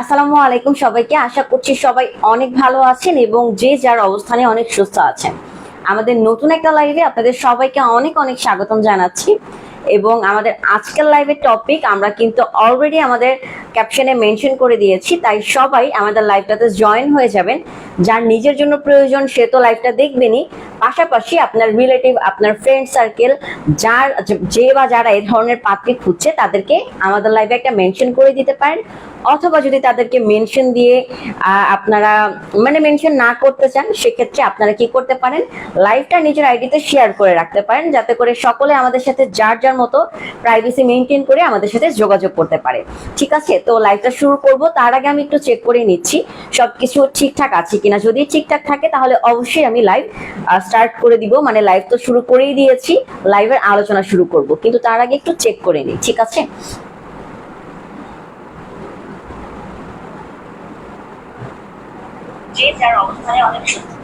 আসসালামু আলাইকুম সবাইকে। আশা করছি সবাই অনেক ভালো আছেন এবং যে যার অবস্থানে অনেক সুস্থ আছেন। আমাদের নতুন একটা লাইভে আপনাদের সবাইকে অনেক অনেক স্বাগতম জানাচ্ছি। এবং আমাদের আজকের লাইভের টপিক আমরা কিন্তু অলরেডি আমাদের ক্যাপশনে মেনশন করে দিয়েছি, তাই সবাই আমাদের লাইভটাতে জয়েন হয়ে যাবেন। যার নিজের জন্য প্রয়োজন, সে তো লাইভটা দেখবেনই। পাশাপাশি আপনার রিলেটিভ আপনার ফ্রেন্ড সার্কেল যার যে বা যারা এই ধরনের পাত্রী খুঁজছে, তাদেরকে আমাদের লাইভে একটা মেনশন করে দিতে পারেন। অথবা যদি তাদেরকে মেনশন দিয়ে আপনারা মানে মেনশন না করতে চান, সেক্ষেত্রে আপনারা কি করতে পারেন? লাইভটা নিজের আইডিতে শেয়ার করে রাখতে পারেন, যাতে করে সকলে আমাদের সাথে যার যার মতো প্রাইভেসি মেনটেন করে আমাদের সাথে যোগাযোগ করতে পারে। ঠিক আছে? তো লাইভটা শুরু করব। তার আগে আমি একটু চেক করে নিচ্ছি, সবকিছু ঠিকঠাক আছে কিনা। যদি ঠিকঠাক থাকে, তাহলে অবশ্যই আমি লাইভ স্টার্ট করে দিব। মানে লাইভ তো শুরু করেই দিয়েছি লাইভের আলোচনা শুরু করব। কিন্তু তার আগে একটু চেক করে নিই, ঠিক আছে? যে যার অবস্থানে অনেক সুন্দর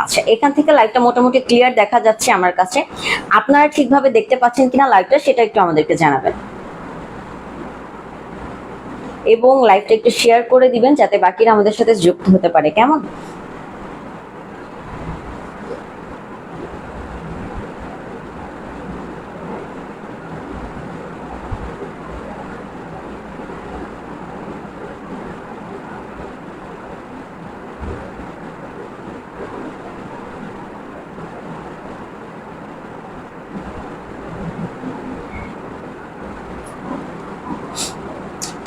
আচ্ছা এখান থেকে লাইটটা মোটামুটি ক্লিয়ার দেখা যাচ্ছে আমার কাছে। আপনারা ঠিকভাবে দেখতে পাচ্ছেন কিনা লাইটটা সেটা একটু আমাদেরকে জানাবেন। এবং লাইভটা একটু শেয়ার করে দিবেন, যাতে বাকিরা আমাদের সাথে যুক্ত হতে পারে। কেমন?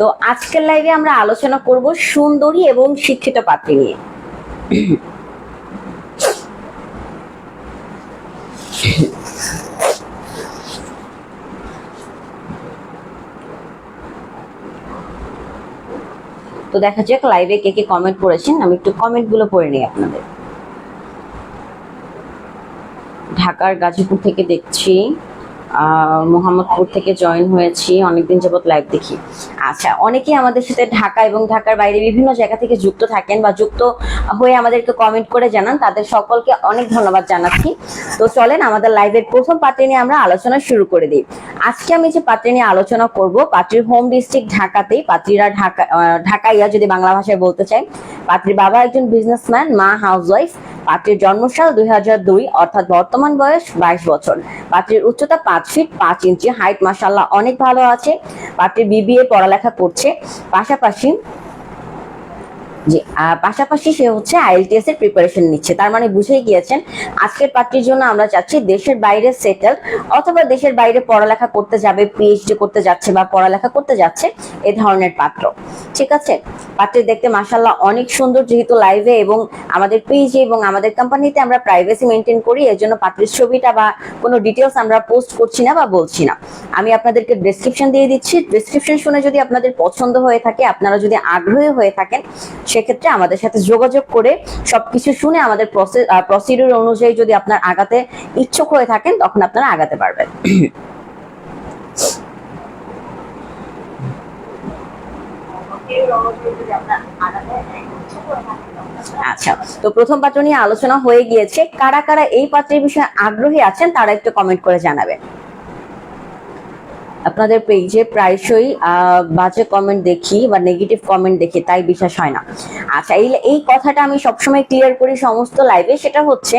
তো আজকের লাইভে আমরা আলোচনা করব সুন্দরী এবং শিক্ষিত পাত্রী নিয়ে। তো দেখা যাক লাইভে কে কে কমেন্ট করেছেন। আমি একটু কমেন্টগুলো পড়ে নিই আপনাদের। ঢাকার গাজীপুর থেকে দেখছি। মোহাম্মদপুর থেকে জয়েন হয়েছি, অনেকদিন যাবত লাইভ দেখি। আচ্ছা অনেকেই আমাদের সাথে ঢাকা এবং ঢাকার বাইরে বিভিন্ন জায়গা থেকে যুক্ত থাকেন বা যুক্ত হয়ে আমাদেরকে কমেন্ট করে জানান, তাদের সকলকে অনেক ধন্যবাদ জানাচ্ছি। তো চলেন, আমাদের লাইভের প্রথম পাত্রে নিয়ে আমরা আলোচনা শুরু করে দিই। আজকে আমি যে পাত্রে নিয়ে আলোচনা করব পাত্রীর হোম ডিস্ট্রিক্ট ঢাকাতেই, পাত্রীরা ঢাকা ঢাকাইয়া যদি বাংলা ভাষায় বলতে চাই পাত্রীর বাবা একজন বিজনেসম্যান মা হাউসওয়াইফ পাত্রীর জন্মসাল দুই হাজার দুই, অর্থাৎ বর্তমান বয়স বাইশ বছর। পাত্রের উচ্চতা পাঁচ ফিট পাঁচ ইঞ্চি হাইট মাসাল্লাহ অনেক ভালো আছে। পাত্রের বিবিএ পড়ালেখা করছে। পাশাপাশি জি পাশাপাশি সে হচ্ছে আইএলটিএস এর প্রিপারেশন নিচ্ছে। তার মানে বুঝেই গিয়েছেন, আজকের পাত্রীর জন্য আমরা চাচ্ছি দেশের বাইরে সেটেল অথবা দেশের বাইরে পড়ালেখা করতে যাবে পিএইচডি করতে যাচ্ছে বা পড়ালেখা করতে যাচ্ছে, এ ধরনের পাত্র। ঠিক আছে? পাত্রী দেখতে মাসাল্লাহ অনেক সুন্দর যেহেতু লাইভে এবং আমাদের পেজে এবং আমাদের কোম্পানিতে আমরা প্রাইভেসি মেনটেন করি, এর জন্য পাত্রীর ছবিটা বা কোনো ডিটেলস আমরা পোস্ট করছি না বা বলছি না। আমি আপনাদেরকে ডেসক্রিপশন দিয়ে দিচ্ছি। ডেসক্রিপশন শুনে যদি আপনাদের পছন্দ হয়ে থাকে, আপনারা যদি আগ্রহী হয়ে থাকেন সেক্ষেত্রে আমাদের সাথে যোগাযোগ করে সবকিছু শুনে আমাদের প্রসিডিউর অনুযায়ী যদি আপনার আগাতে ইচ্ছুক হয়ে থাকেন, তখন আপনারা আগাতে পারবেন। আচ্ছা তো প্রথম পাত্র নিয়ে আলোচনা হয়ে গিয়েছে। কারা কারা এই পাত্রের বিষয়ে আগ্রহী আছেন, তারা একটু কমেন্ট করে জানাবেন। আপনাদের পেজে প্রায়শই বাজে কমেন্ট দেখি বা নেগেটিভ কমেন্ট দেখি, তাই বিশ্বাস হয় না। আচ্ছা এই এই কথাটা আমি সবসময় ক্লিয়ার করি সমস্ত লাইভে সেটা হচ্ছে,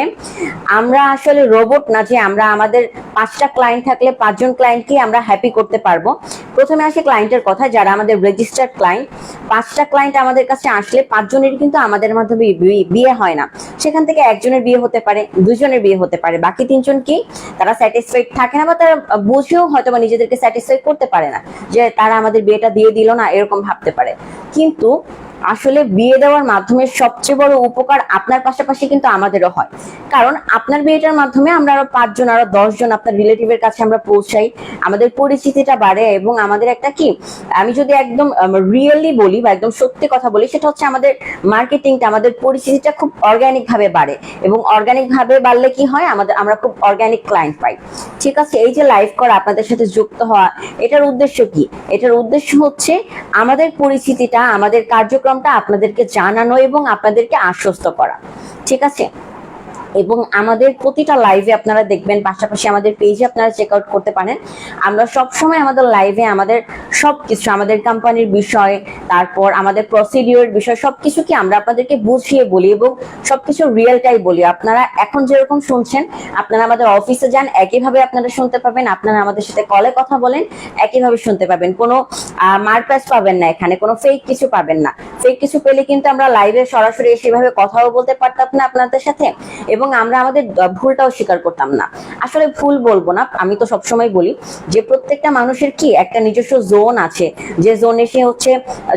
আমরা আসলে রোবট না যে আমরা আমাদের পাঁচটা ক্লায়েন্ট থাকলে পাঁচজন ক্লায়েন্টকে আমরা হ্যাপি করতে পারব। প্রথমে আসে ক্লায়েন্টের কথা, যারা আমাদের রেজিস্টার্ড ক্লায়েন্ট পাঁচটা ক্লায়েন্ট আমাদের কাছে আসলে পাঁচজনের কিন্তু আমাদের মাধ্যমে বিয়ে হয় না। সেখান থেকে একজনের বিয়ে হতে পারে, দুজনের বিয়ে হতে পারে। বাকি তিনজন কি তারা স্যাটিসফাইড থাকে না বা তারা বুঝেও হয়তো বা নিজেদেরকে স্যাটিসফাই করতে পারে না যে তারা আমাদের বিয়েটা দিয়ে দিল না, এরকম ভাবতে পারে। কিন্তু আসলে বিয়ে দেওয়ার মাধ্যমে সবচেয়ে বড় উপকার আপনার পাশাপাশি কিন্তু আমাদেরও হয়। কারণ আপনার বিয়েটার মাধ্যমে আমরা আরও পাঁচজন, আরও দশজন আপনার রিলেটিভের কাছে আমরা পৌঁছাই, আমাদের পরিচিতিটা বাড়ে এবং আমাদের একটা কি, আমি যদি একদম রিয়েলি বলি বা একদম সত্যি কথা বলি, সেটা হচ্ছে আমাদের মার্কেটিংটা, আমাদের পরিচিতিটা খুব অর্গানিক ভাবে বাড়ে এবং অর্গানিক ভাবে বাড়লে কি হয়, আমাদের, আমরা খুব অর্গানিক ক্লায়েন্ট পাই। ঠিক আছে, এই যে লাইভ করা, আপনাদের সাথে যুক্ত হওয়া, এটার উদ্দেশ্য কি? এটার উদ্দেশ্য হচ্ছে আমাদের পরিচিতিটা আমাদের কার্যক্রমটা আপনাদেরকে জানানো এবং আপনাদেরকে আশ্বস্ত করা। ঠিক আছে? এবং আমাদের প্রতিটা লাইভে আপনারা দেখবেন, পাশাপাশি আমাদের পেজে আপনারা চেক আউট করতে পারেন। আমরা সব সময় আমাদের লাইভে আমাদের সব কিছু আমাদের কোম্পানির বিষয়, তারপর আমাদের প্রসিডিওর বিষয় সবকিছু কি আমরা আপনাদেরকে বুঝিয়ে বলি এবং সবকিছু রিয়েলটাই বলি। আপনারা এখন যেরকম শুনছেন, আপনারা আমাদের অফিসে যান, একইভাবে আপনারা শুনতে পাবেন, আপনারা আমাদের সাথে কলে কথা বলেন, একইভাবে শুনতে পাবেন। কোনো মারপ্যাচ পাবেন না এখানে, কোনো ফেক কিছু পাবেন না। ফেক কিছু পেলে কিন্তু আমরা লাইভে সরাসরি সেভাবে কথাও বলতে পারতাম না আপনাদের সাথে। এবং আমরা আমাদের ভুলটাও স্বীকার করতাম না। আসলে ভুল বলব না, আমি তো সবসময় বলি যে প্রত্যেকটা মানুষের কি একটা নিজস্ব জোন আছে। যে জোনে সে হচ্ছে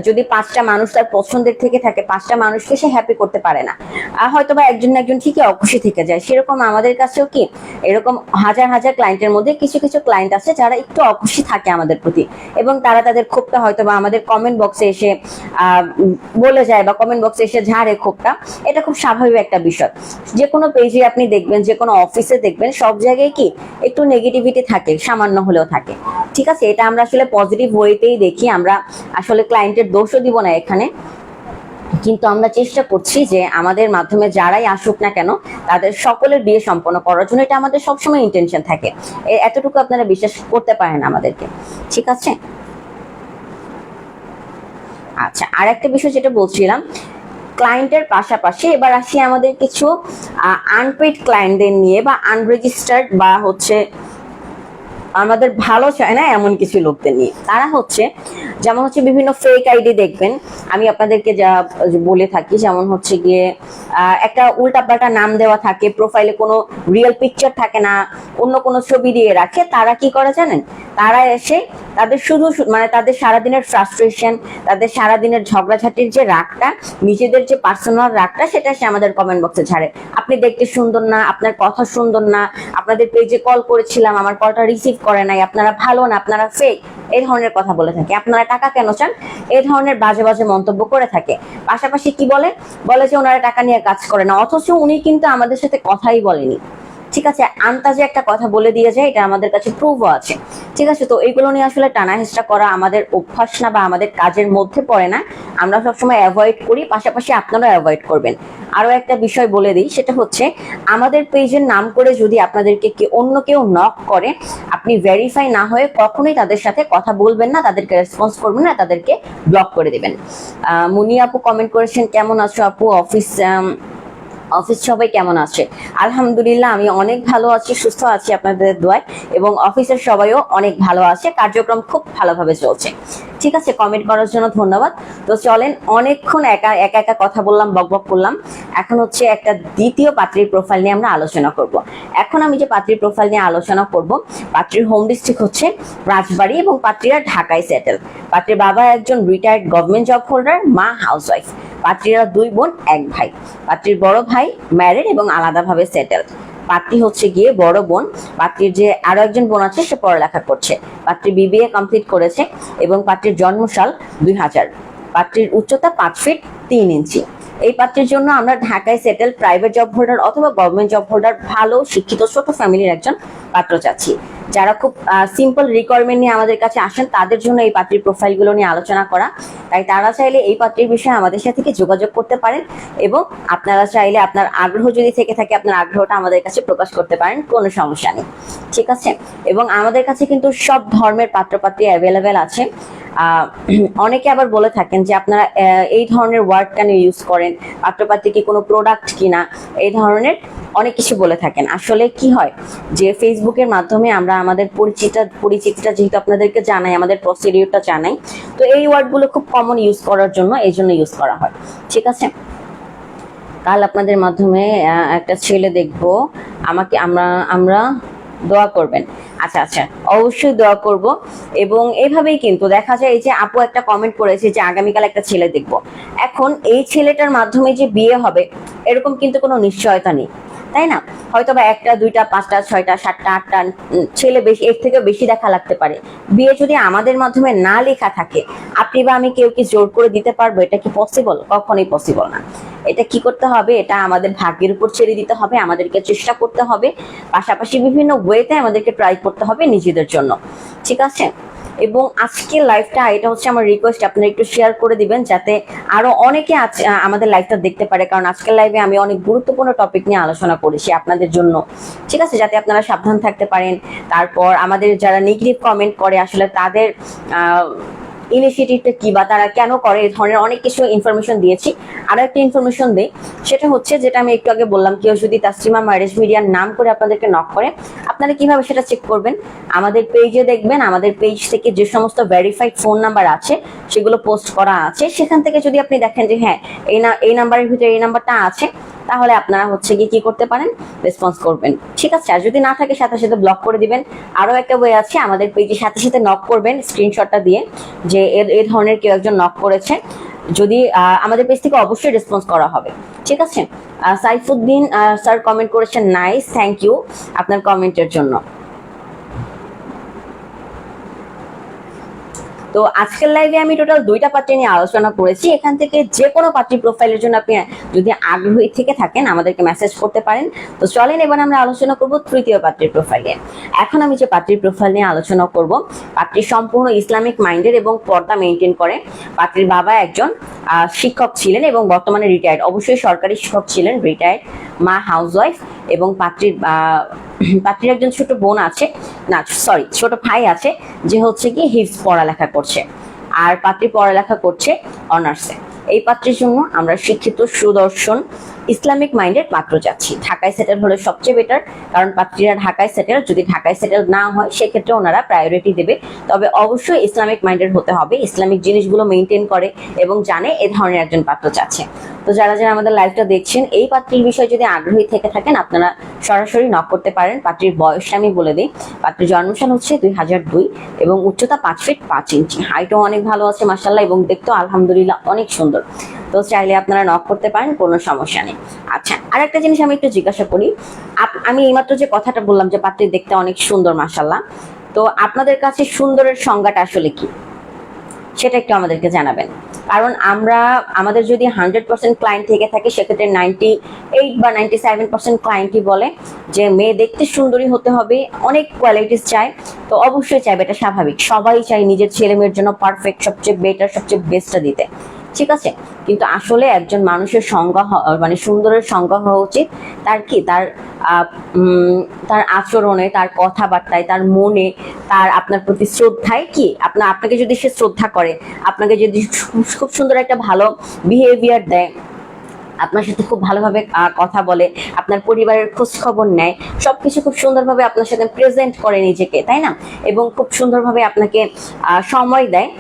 যদি পাঁচটা মানুষ তার পছন্দের থেকে থাকে, পাঁচটা মানুষকে সে হ্যাপি করতে পারে না। আর হয়তো বা একজন না একজন ঠিকই অখুশি থেকে যায়। সেরকম আমাদের কাছেও কি, এরকম হাজার হাজার ক্লায়েন্টের মধ্যে কিছু কিছু ক্লায়েন্ট আছে যারা একটু অখুশি থাকে আমাদের প্রতি। এবং তারা তাদের ক্ষোভটা হয়তো বা আমাদের কমেন্ট বক্সে এসে বলে যায় বা কমেন্ট বক্সে এসে ঝাড়ে ক্ষোভটা। এটা খুব স্বাভাবিক একটা বিষয়। যে কোনো পেজে আপনি দেখবেন, যে কোনো অফিসে দেখবেন, সব জায়গায় কি একটু নেগেটিভিটি থাকে, সামান্য হলেও থাকে। ঠিক আছে? এটা আমরা আসলে পজিটিভ ওয়েতেই দেখি, আমরা আসলে ক্লায়েন্টের দোষও দিব না এখানে। কিন্তু আমরা চেষ্টা করছি যে আমাদের মাধ্যমে যারাই আসুক না কেন, তাদের সকলের বিয়ে সম্পন্ন করার জন্য এটা আমাদের সবসময় ইন্টেনশন থাকে। এতটুকু আপনারা বিশ্বাস করতে পারেন আমাদেরকে। ঠিক আছে? আচ্ছা আর একটা বিষয় যেটা বলছিলাম ক্লায়েন্টের পাশাপাশি এবার আসি আমাদের কিছু আনপেড ক্লায়েন্টদের নিয়ে বা আনরেজিস্টার্ড বা হচ্ছে আমাদের ভালো চায় না এমন কিছু লোকদের নিয়ে। তারা হচ্ছে যেমন হচ্ছে বিভিন্ন ফেক আইডি দেখবেন, আমি আপনাদেরকে যা বলে থাকি, যেমন হচ্ছে গিয়ে একটা উল্টাপাল্টা নাম দেওয়া থাকে প্রোফাইলে কোনো রিয়েল পিকচার থাকে না, অন্য কোনো ছবি দিয়ে রাখে, তারা কি করে জানেন? তারা এসে তাদের শুধু মানে তাদের সারাদিনের ফ্রাস্ট্রেশন তাদের সারাদিনের ঝগড়াঝাটির যে রাগটা, নিজেদের যে পার্সোনাল রাগটা, সেটা সে আমাদের কমেন্ট বক্সে ছাড়ে। আপনি দেখতে সুন্দর না, আপনার কথা সুন্দর না, আপনাদের পেজে কল করেছিলাম, আমার কলটা রিসিভ করে নাই, আপনারা ভালো না, আপনারা ফেক এই ধরনের কথা বলে থাকে। আপনারা টাকা কেন চান? এই ধরনের বাজে বাজে মন্তব্য করে থাকে। পাশাপাশি কি বলে? বলে যে ওনারা টাকা নিয়ে কাজ করে না, অথচ উনি কিন্তু আমাদের সাথে কথাই বলেনি। ঠিক আছে, আন্তাজে একটা কথা বলে দিয়ে যায়, এটা আমাদের কাছে প্রুভও আছে। ঠিক আছে, তো এইগুলো নিয়ে আসলে টানা হেঁচড়া করা আমাদের অভ্যাস না বা আমাদের কাজের মধ্যে পড়ে না। আমরা সবসময় অ্যাভয়েড করি, পাশাপাশি আপনারা অ্যাভয়েড করবেন। আরও একটা বিষয় বলে দিই, সেটা হচ্ছে আমাদের পেজের নাম করে যদি আপনাদেরকে কে, অন্য কেউ নক করে, আপনি ভেরিফাই না হয়ে কখনোই তাদের সাথে কথা বলবেন না, তাদেরকে রেসপন্স করবেন না, তাদেরকে ব্লক করে দেবেন। মুনি আপু কমেন্ট করেছেন, কেমন আছো আপু? অফিস অফিস সবাই কেমন আছে? আলহামদুলিল্লাহ, আমি অনেক ভালো আছি, সুস্থ আছি আপনাদের দোয়ায়, এবং অফিসের সবাইও অনেক ভালো আছে, কার্যক্রম খুব ভালোভাবে চলছে। ঠিক আছে কমেন্ট করার জন্য ধন্যবাদ। তো চলেন, অনেকক্ষণ একা একা একা কথা বললাম, বক বক করলাম। এখন হচ্ছে একটা দ্বিতীয় পাত্রীর প্রোফাইল নিয়ে আমরা আলোচনা করব। এখন আমি যে পাত্রীর প্রোফাইল নিয়ে আলোচনা করব, পাত্রীর হোম ডিস্ট্রিক্ট হচ্ছে রাজবাড়ি এবং পাত্রীরা ঢাকায় সেটেল পাত্রীর বাবা একজন রিটায়ার্ড গভর্নমেন্ট জব হোল্ডার মা হাউসওয়াইফ পাত্রীরা দুই বোন, এক ভাই। পাত্রীর বড় ভাই ম্যারিড এবং আলাদাভাবে সেটেলড পাত্রী হচ্ছে গিয়ে বড় বোন। পাত্রীর যে আরও একজন বোন আছে, সে পড়ালেখা করছে। পাত্রী বিবিএ কমপ্লিট করেছে এবং পাত্রীর জন্মসাল দুই হাজার। পাত্রীর উচ্চতা পাঁচ ফিট তিন ইঞ্চি। এই পাত্রের জন্য আমরা ঢাকায় সেটেল প্রাইভেট জব হোল্ডার অথবা গভর্নমেন্ট জব হোল্ডার ভালো, শিক্ষিত, ছোট ফ্যামিলির একজন পাত্র চাচ্ছি। যারা খুব সিম্পল রিকোয়ারমেন্ট নিয়ে আমাদের কাছে আসেন, তাদের জন্য এই পাত্রীর প্রোফাইলগুলো নিয়ে আলোচনা করা। তাই তারা চাইলে এই পাত্রের বিষয়ে আমাদের সাথে থেকে যোগাযোগ করতে পারেন এবং আপনারা চাইলে আপনার আগ্রহ যদি থেকে থাকে, আপনার আগ্রহটা আমাদের কাছে প্রকাশ করতে পারেন, কোনো সমস্যা নেই। ঠিক আছে? এবং আমাদের কাছে কিন্তু সব ধর্মের পাত্রপাত্রী অ্যাভেলেবেল আছে। অনেকে আবার বলে থাকেন যে আপনারা এই ধরনের ওয়ার্ড কেন ইউজ করেন? পাত্রপাত্রী কি কোনো প্রোডাক্ট কিনা? এই ধরনের অনেক কিছু বলে থাকেন। আসলে কি হয়? যে ফেসবুকের মাধ্যমে আমরা আমাদের পরিচিত, পরিচিতিটা যেহেতু আপনাদেরকে জানাই, আমাদের প্রসিডিউরটা জানাই, তো এই ওয়ার্ডগুলো খুব কমন ইউজ করার জন্য এই জন্য ইউজ করা হয়। ঠিক আছে? কাল আপনাদের মাধ্যমে একটা ছেলে দেখব। আমাকে, আমরা আমরা দোয়া করবেন। আচ্ছা আচ্ছা। অবশ্যই দোয়া করব। এবং এভাবেই কিন্তু দেখা যায় এই যে আপু একটা কমেন্ট করেছে যে আগামীকাল একটা ছেলে দেখব। এখন এই ছেলেটার মাধ্যমে যে বিয়ে হবে, এরকম কিন্তু কোনো নিশ্চয়তা নেই। তাই না? হয়তো বা একটা, দুইটা, পাঁচটা, ছয়টা, সাতটা, আটটা ছেলে বেশি, এর থেকে বেশি দেখা লাগতে পারে। বিয়ে যদি আমাদের মাধ্যমে না লেখা থাকে, আপনি বা আমি কেউ কি জোর করে দিতে পারব? এটা কি পসিবল কখনোই পসিবল না। এটা কি করতে হবে? এটা আমাদের ভাগ্যের উপর ছেড়ে দিতে হবে, আমাদেরকে চেষ্টা করতে হবে। পাশাপাশি বিভিন্ন ওয়েতে আমাদেরকে ট্রাই করতে হবে নিজেদের জন্য। ঠিক আছে? এবং আজকে লাইভটা এটা হচ্ছে আমার রিকোয়েস্ট আপনারা একটু শেয়ার করে দিবেন যাতে আরও অনেকে আমাদের লাইভটা দেখতে পারে। কারণ আজকের লাইভে আমি অনেক গুরুত্বপূর্ণ টপিক নিয়ে আলোচনা করেছি আপনাদের জন্য। ঠিক আছে? যাতে আপনারা সাবধান থাকতে পারেন। তারপর আমাদের যারা নেগেটিভ কমেন্ট করে, আসলে তাদের ইনিশিয়েটিভটা কি বা তারা কেন করে এই ধরনের অনেক কিছু ইনফরমেশন দিয়েছি। আরও একটা ইনফরমেশন দেই, সেটা হচ্ছে যেটা আমি একটু আগে বললাম কেউ যদি তাসলিমা ম্যারেজ মিডিয়ার নাম করে আপনাদেরকে নক করে, আপনারা কীভাবে সেটা চেক করবেন? আমাদের পেজে দেখবেন, আমাদের পেজ থেকে যে সমস্ত ভেরিফাইড ফোন নাম্বার আছে, সেগুলো পোস্ট করা আছে। সেখান থেকে যদি আপনি দেখেন যে হ্যাঁ এই না, এই নাম্বারের ভিতরে এই নাম্বারটা আছে তাহলে আপনারা হচ্ছে গিয়ে কি করতে পারেন? রেসপন্স করবেন। ঠিক আছে? আর যদি না থাকে, সাথে সাথে ব্লক করে দিবেন। আরও একটা বই আছে, আমাদের পেজে সাথে সাথে নক করবেন স্ক্রিনশটটা দিয়ে, যে এ- ধরনের কেউ একজন নক করেছে। যদি আমাদের পেজ থেকে অবশ্যই রেসপন্স করা হবে। ঠিক আছে? সাইফুদ্দিন স্যার কমেন্ট করেছেন নাইস থ্যাংক ইউ আপনার কমেন্টের জন্য। তো আজকের লাইভে আমি টোটাল দুইটা পাত্র নিয়ে আলোচনা করেছি। এখান থেকে যে কোনো পাত্রী প্রোফাইলের জন্য আপনি যদি আগ্রহী থেকে থাকেন, আমাদেরকে মেসেজ করতে পারেন। তো চলেন এবার আমরা আলোচনা করব তৃতীয় পাত্রীর প্রোফাইলে এখন আমি যে পাত্রীর প্রোফাইল নিয়ে আলোচনা করব পাত্রী সম্পূর্ণ ইসলামিক মাইন্ডের এবং পর্দা মেনটেন করে। পাত্রীর বাবা একজন শিক্ষক ছিলেন এবং বর্তমানে রিটায়ার্ড অবশ্যই সরকারি শিক্ষক ছিলেন রিটায়ার্ড মা হাউসওয়াইফ এবং পাত্রীর পাত্রীর একজন ছোট বোন আছে, না সরি ছোট ভাই আছে, যে হচ্ছে কি হিফ পড়ালেখা করছে। আর পাত্রী পড়ালেখা করছে অনার্সে। এই পাত্রের জন্য আমরা শিক্ষিত সুদর্শন ইসলামিক মাইন্ডের পাত্র চাচ্ছি ঢাকায় সেটেল হলে সবচেয়ে বেটার কারণ পাত্রীরা ঢাকায় সেটেল যদি ঢাকায় সেটেল না হয়, সেক্ষেত্রে ওনারা প্রায়োরিটি দেবে। তবে অবশ্যই ইসলামিক মাইন্ডের হতে হবে, ইসলামিক জিনিসগুলো মেনটেন করে এবং জানে এ ধরনের একজন পাত্র চাচ্ছে তো যারা যারা আমাদের লাইভটা দেখছেন, এই পাত্রীর বিষয়ে যদি আগ্রহী থেকে থাকেন, আপনারা সরাসরি নক করতে পারেন। পাত্রীর বয়সটা আমি বলে দিই। পাত্রীর জন্মসাল হচ্ছে দুই হাজার দুই এবং উচ্চতা পাঁচ ফিট পাঁচ ইঞ্চি হাইটও অনেক ভালো আছে মাসাল্লাহ এবং দেখতেও আলহামদুলিল্লাহ অনেক সুন্দর। তো চাইলে আপনারা নক করতে পারেন, কোনো সমস্যা নেই। আচ্ছা আর একটা জিনিস আমি একটু জিজ্ঞাসা করি। আমি এইমাত্র যে কথাটা বললাম যে পাত্রী দেখতে অনেক সুন্দর মাসাল্লাহ তো আপনাদের কাছে সুন্দরের সংজ্ঞাটা আসলে কি? সেটা একটু আমাদেরকে জানাবেন। কারণ আমরা, আমাদের যদি হান্ড্রেড পার্সেন্ট ক্লায়েন্ট থেকে থাকে, সেক্ষেত্রে নাইনটি এইট বা নাইনটি সেভেন পার্সেন্ট ক্লায়েন্টই বলে যে মেয়ে দেখতে সুন্দরী হতে হবে, অনেক কোয়ালিটিস চায়, তো অবশ্যই চাইবে, এটা স্বাভাবিক। সবাই চাই নিজের ছেলে মেয়ের জন্য পারফেক্ট সবচেয়ে বেটার সবচেয়ে বেস্টটা দিতে। ঠিক আছে? কিন্তু আসলে একজন মানুষের সংজ্ঞা মানে সুন্দরের সংজ্ঞা হওয়া উচিত। তার কি? তার তার আচরণে, তার কথাবার্তায়, তার মনে, তার আপনার প্রতি শ্রদ্ধায় কি? আপনার আপনাকে যদি সে শ্রদ্ধা করে, আপনাকে যদি খুব- সুন্দর একটা ভালো বিহেভিয়ার দেয়, আপনার সাথে খুব ভালোভাবে কথা বলে, আপনার পরিবারের খোঁজ খবর নেয়, সবকিছু খুব সুন্দরভাবে আপনার সাথে প্রেজেন্ট করে নিজেকে, তাই না? এবং খুব সুন্দরভাবে আপনাকে সময় দেয়।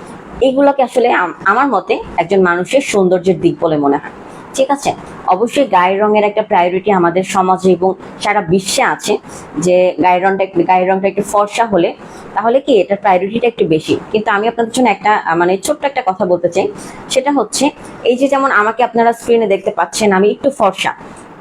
এগুলোকে আসলে আমার মতে একজন মানুষের সৌন্দর্যের দিক বলে মনে হয়। ঠিক আছে? অবশ্যই গায়ের রঙের একটা প্রায়োরিটি আমাদের সমাজে এবং সারা বিশ্বে আছে যে গায়ের রংটা গায়ের রংটা একটু ফর্সা হলে তাহলে কি এটার প্রায়োরিটিটা একটু বেশি? কিন্তু আমি আপনাদের জন্য একটা মানে ছোট্ট একটা কথা বলতে চাই। সেটা হচ্ছে, এই যে যেমন আমাকে আপনারা স্ক্রিনে দেখতে পাচ্ছেন, আমি একটু ফর্সা।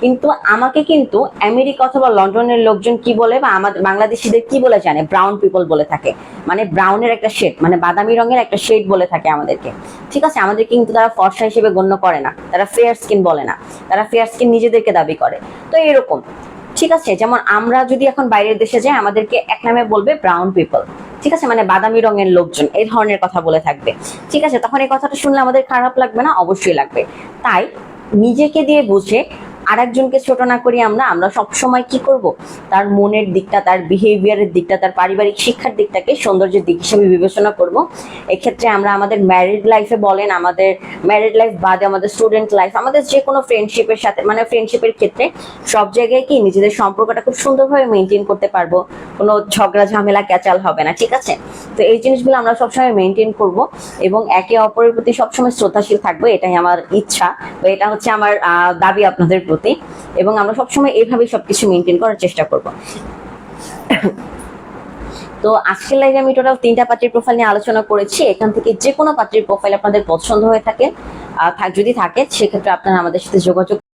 কিন্তু আমাকে কিন্তু আমেরিকা অথবা লন্ডনের লোকজন কি বলে বা আমাদের বাংলাদেশিদের কি বলে জানে? ব্রাউন পিপল বলে থাকে। মানে ব্রাউনের একটা শেড মানে বাদামি রঙের একটা শেড বলে থাকে আমাদেরকে। ঠিক আছে? আমাদের কিন্তু তারা ফর্সা হিসেবে গণ্য করে না। তারা ফেয়ার স্কিন বলে না। তারা ফেয়ার স্কিন নিজেদেরকে দাবি করে। তো এরকম। ঠিক আছে? যেমন আমরা যদি এখন বাইরের দেশে যাই, আমাদেরকে এক নামে বলবে ব্রাউন পিপল ঠিক আছে? মানে বাদামি রঙের লোকজন, এই ধরনের কথা বলে থাকবে। ঠিক আছে? তখন এই কথাটা শুনলে আমাদের খারাপ লাগবে না? অবশ্যই লাগবে। তাই নিজেকে দিয়ে বুঝে আরেকজনকে ছোট না করি আমরা আমরা সব সময় কি করব? তার মনের দিকটা, তার বিহেভিয়ারের দিকটা, তার পারিবারিক শিক্ষার দিকটাকে সৌন্দর্যের দিক হিসেবে বিবেচনা করব। এক্ষেত্রে আমরা আমাদের ম্যারিড লাইফে বলেন, আমাদের ম্যারিড লাইফ বাদে আমাদের স্টুডেন্ট লাইফ আমাদের যে কোনো ফ্রেন্ডশিপের সাথে মানে ফ্রেন্ডশিপের ক্ষেত্রে সব জায়গায় কি নিজেদের সম্পর্কটা খুব সুন্দরভাবে মেনটেন করতে পারব, কোনো ঝগড়া, ঝামেলা, ক্যাচাল হবে না, ঠিক আছে? তো এই জিনিসগুলো আমরা সবসময় মেনটেন করব এবং একে অপরের প্রতি সবসময় শ্রদ্ধাশীল থাকব, এটাই আমার ইচ্ছা। বা এটা হচ্ছে আমার দাবি আপনাদের প্রতি এবং আমরা সবসময় এইভাবেই সবকিছু মেনটেন করার চেষ্টা করব। তো আজকের লাইভে আমি টোটাল তিনটা পাত্রের প্রোফাইল নিয়ে আলোচনা করেছি। এখান থেকে যে কোনো পাত্রের প্রোফাইল আপনাদের পছন্দ হয়ে থাকে আর যদি থাকে, সেক্ষেত্রে আপনারা আমাদের সাথে যোগাযোগ